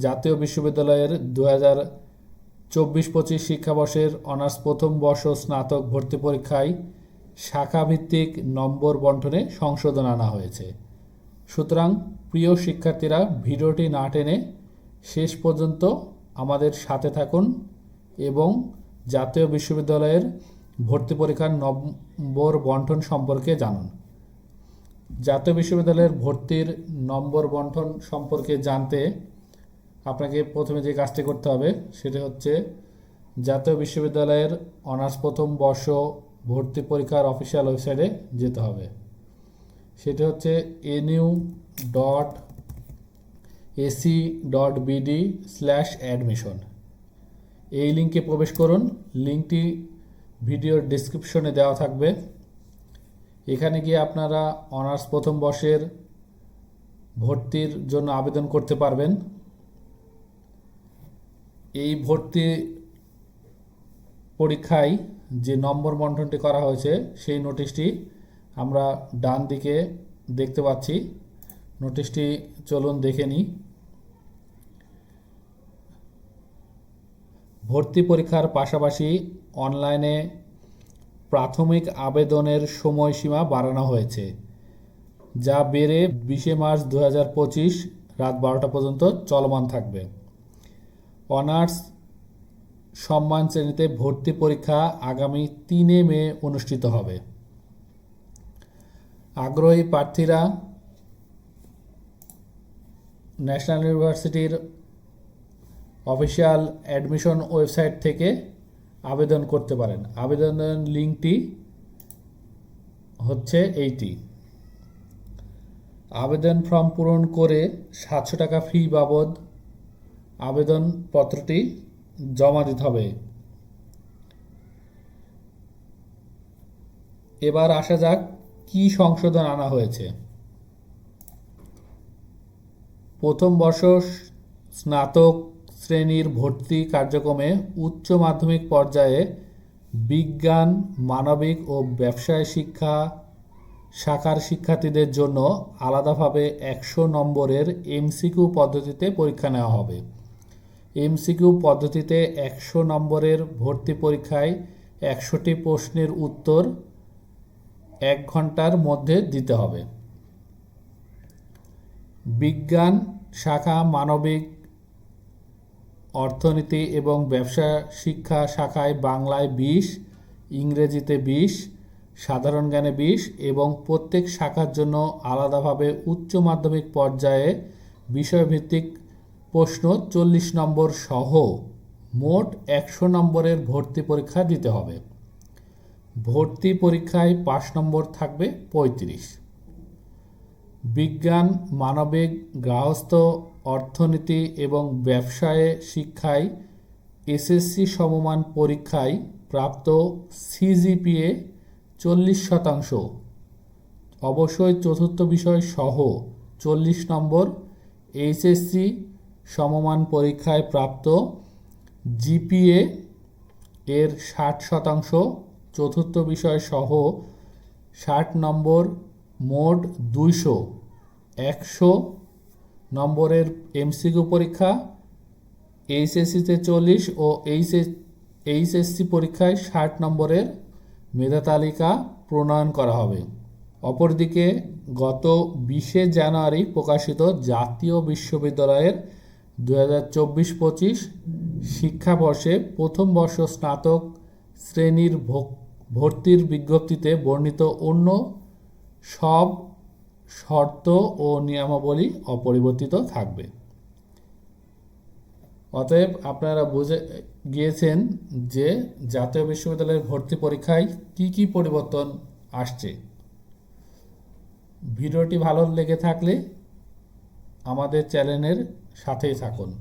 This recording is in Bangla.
জাতীয় বিশ্ববিদ্যালয়ের দু হাজার চব্বিশ পঁচিশ শিক্ষাবর্ষের অনার্স প্রথম বর্ষ স্নাতক ভর্তি পরীক্ষায় শাখাভিত্তিক নম্বর বন্টনে সংশোধন আনা হয়েছে। সুতরাং, প্রিয় শিক্ষার্থীরা, ভিডিওটি না টেনে শেষ পর্যন্ত আমাদের সাথে থাকুন এবং জাতীয় বিশ্ববিদ্যালয়ের ভর্তি পরীক্ষার নম্বর বন্টন সম্পর্কে জানুন। জাতীয় বিশ্ববিদ্যালয়ের ভর্তির নম্বর বন্টন সম্পর্কে জানতে আপনাকে প্রথমে যে কাজটি করতে হবে, সেটা হচ্ছে জাতীয় বিশ্ববিদ্যালয়ের অনার্স প্রথম বর্ষ ভর্তি পরীক্ষার অফিসিয়াল ওয়েবসাইটে যেতে হবে। সেটা হচ্ছে NU dot AC dot BD slash admission. এই লিঙ্কে প্রবেশ করুন, লিঙ্কটি ভিডিওর ডিসক্রিপশনে দেওয়া থাকবে। এখানে গিয়ে আপনারা অনার্স প্রথম বর্ষের ভর্তির জন্য আবেদন করতে পারবেন। এই ভর্তি পরীক্ষায় যে নম্বর বন্টনটি করা হয়েছে, সেই নোটিশটি আমরা ডান দিকে দেখতে পাচ্ছি। নোটিশটি চলুন দেখে নিই। ভর্তি পরীক্ষার পাশাপাশি অনলাইনে প্রাথমিক আবেদনের সময়সীমা বাড়ানো হয়েছে, যা বেড়ে বিশে মার্চ দু হাজার পঁচিশ রাত বারোটা পর্যন্ত চলমান থাকবে। অনার্স সম্মান শ্রেণীতে ভর্তি পরীক্ষা আগামী তিনে মে অনুষ্ঠিত হবে। আগ্রহী প্রার্থীরা ন্যাশনাল ইউনিভার্সিটির অফিসিয়াল অ্যাডমিশন ওয়েবসাইট থেকে আবেদন করতে পারেন। আবেদনের লিঙ্কটি হচ্ছে এইটি। আবেদন ফর্ম পূরণ করে সাতশো টাকা ফি বাবদ আবেদনপত্রটি জমা দিতে হবে। এবার আসা যাক, কি সংশোধন আনা হয়েছে। প্রথম বর্ষ স্নাতক শ্রেণির ভর্তি কার্যক্রমে উচ্চ মাধ্যমিক পর্যায়ে বিজ্ঞান, মানবিক ও ব্যবসায় শিক্ষা শাখার শিক্ষার্থীদের জন্য আলাদাভাবে একশো নম্বরের এমসিকিউ পদ্ধতিতে পরীক্ষা নেওয়া হবে। এমসিকিউ পদ্ধতিতে একশো নম্বরের ভর্তি পরীক্ষায় একশোটি প্রশ্নের উত্তর এক ঘণ্টার মধ্যে দিতে হবে। বিজ্ঞান, শাখা, মানবিক, অর্থনীতি এবং ব্যবসা শিক্ষা শাখায় বাংলায় বিশ, ইংরেজিতে বিশ, সাধারণ জ্ঞানে বিশ এবং প্রত্যেক শাখার জন্য আলাদাভাবে উচ্চ মাধ্যমিক পর্যায়ে বিষয়ভিত্তিক প্রশ্ন চল্লিশ নম্বর সহ মোট একশো নম্বরের ভর্তি পরীক্ষা দিতে হবে। ভর্তি পরীক্ষায় পাঁচ নম্বর থাকবে পঁয়ত্রিশ। বিজ্ঞান, মানবিক, গার্হস্থ্য, অর্থনীতি এবং ব্যবসায়ে শিক্ষায় এসএসসি সমমান পরীক্ষায় প্রাপ্ত সিজিপিএ চল্লিশ শতাংশ। অবশ্যই চতুর্থ বিষয় সহ চল্লিশ নম্বর এইচএসসি সমমান পরীক্ষায় প্রাপ্ত জিপিএ এর ষাট শতাংশ, চতুর্থ বিষয় সহ ষাট নম্বর মোট দুইশো, একশো নম্বরের এমসিকিউ পরীক্ষা, এইচএসসিতে চল্লিশ ও এইচএস এইচএসসি পরীক্ষায় ষাট নম্বরের মেধা তালিকা প্রণয়ন করা হবে। অপরদিকে গত বিশে জানুয়ারি প্রকাশিত জাতীয় বিশ্ববিদ্যালয়ের দু হাজার চব্বিশ পঁচিশ শিক্ষাবর্ষে প্রথম বর্ষ স্নাতক শ্রেণির ভর্তির বিজ্ঞপ্তিতে বর্ণিত অন্য সব শর্ত ও নিয়মাবলী অপরিবর্তিত থাকবে। অতএব আপনারা বুঝে গিয়েছেন যে জাতীয় বিশ্ববিদ্যালয়ের ভর্তি পরীক্ষায় কি কি পরিবর্তন আসছে। ভিডিওটি ভালো লেগে থাকলে আমাদের চ্যানেলের সাথেই থাকুন।